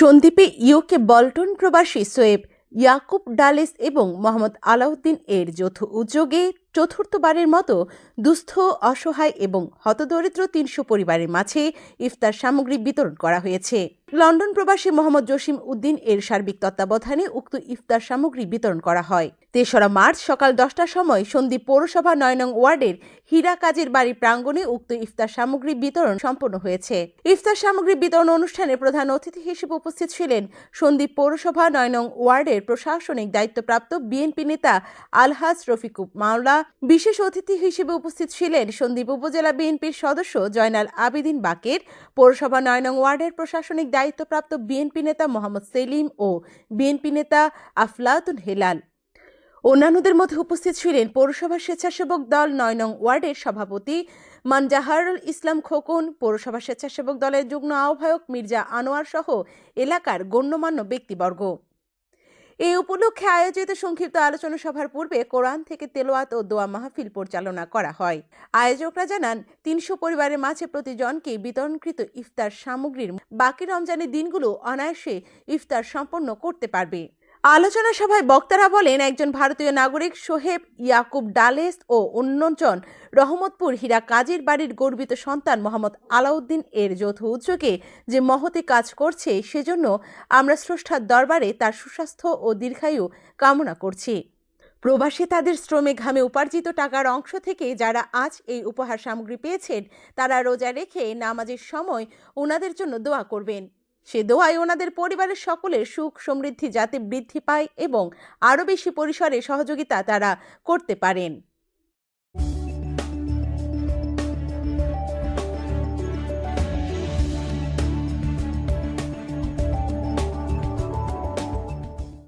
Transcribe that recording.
সন্দ্বীপে UK Bolton প্রবাসী সোয়েব ইয়াকুব ডালেস এবং মোহাম্মদ আলাউদ্দিন এর যৌথ উদ্যোগে চতুর্থবারের মতো দুস্থ, অসহায় এবং হতদরিদ্র তিনশো পরিবারের মাঝে ইফতার সামগ্রী বিতরণ করা হয়েছে। লন্ডন প্রবাসী মোহাম্মদ জসিম উদ্দিন এর সার্বিক তত্ত্বাবধানে উক্ত ইফতার সামগ্রী বিতরণ করা হয়। তেসরা মার্চ সকাল দশটার সময় সন্দ্বীপ পৌরসভা নয় নং ওয়ার্ডের হীরা কাজের বাড়ি প্রাঙ্গণে উক্ত ইফতার সামগ্রী বিতরণ সম্পন্ন হয়েছে। ইফতার সামগ্রী বিতরণ অনুষ্ঠানে প্রধান অতিথি হিসেবে উপস্থিত ছিলেন সন্দ্বীপ পৌরসভা নয় নং ওয়ার্ডের প্রশাসনিক দায়িত্বপ্রাপ্ত বিএনপি নেতা আলহাজ রফিকুব মাওলা, বিশেষ অতিথি হিসেবে উপস্থিত ছিলেন সন্দ্বীপ উপজেলা বিএনপির সদস্য জয়নাল আবিদিন বাকের, পৌরসভা নয় নং ওয়ার্ডের প্রশাসনিক দায়িত্বপ্রাপ্ত বিএনপি নেতা মোহাম্মদ সেলিম ও বিএনপি নেতা আফলাতুন হেলাল। অন্যান্যদের মধ্যে উপস্থিত ছিলেন পৌরসভার স্বেচ্ছাসেবক দল নয় নং ওয়ার্ডের সভাপতি মানজাহারুল ইসলাম খোকন, পৌরসভা স্বেচ্ছাসেবক দলের যুগ্ম আহ্বায়ক মির্জা আনোয়ার সহ এলাকার গণ্যমান্য ব্যক্তিবর্গ। এই উপলক্ষে আয়োজিত সংক্ষিপ্ত আলোচনা সভার পূর্বে কোরআন থেকে তেলোয়াত ও দোয়া মাহফিল পরিচালনা করা হয়। আয়োজকরা জানান, তিনশো পরিবারের মাঝে প্রতিজনকে বিতরণকৃত ইফতার সামগ্রীর বাকি রমজানের দিনগুলো অনায়াসে ইফতার সম্পন্ন করতে পারবে। আলোচনা সভায় বক্তারা বলেন, একজন ভারতীয় নাগরিক সোহেব ইয়াকুব ডালেস ও অন্যজন রহমতপুর হীরা কাজীর বাড়ির গর্বিত সন্তান মোহাম্মদ আলাউদ্দিন এর যৌথ উদ্যোগে যে মহতে কাজ করছে, সেজন্য আমরা স্রষ্টার দরবারে তার সুস্বাস্থ্য ও দীর্ঘায়ু কামনা করছি। প্রবাসী তাদের শ্রমে ঘামে উপার্জিত টাকার অংশ থেকে যারা আজ এই উপহার সামগ্রী পেয়েছেন, তারা রোজা রেখে নামাজের সময় ওনাদের জন্য দোয়া করবেন। সে দোয়ায় ওনাদের পরিবারের সকলের সুখ সমৃদ্ধি যাতে বৃদ্ধি পায় এবং আরও বেশি পরিসরে সহযোগিতা তারা করতে পারেন।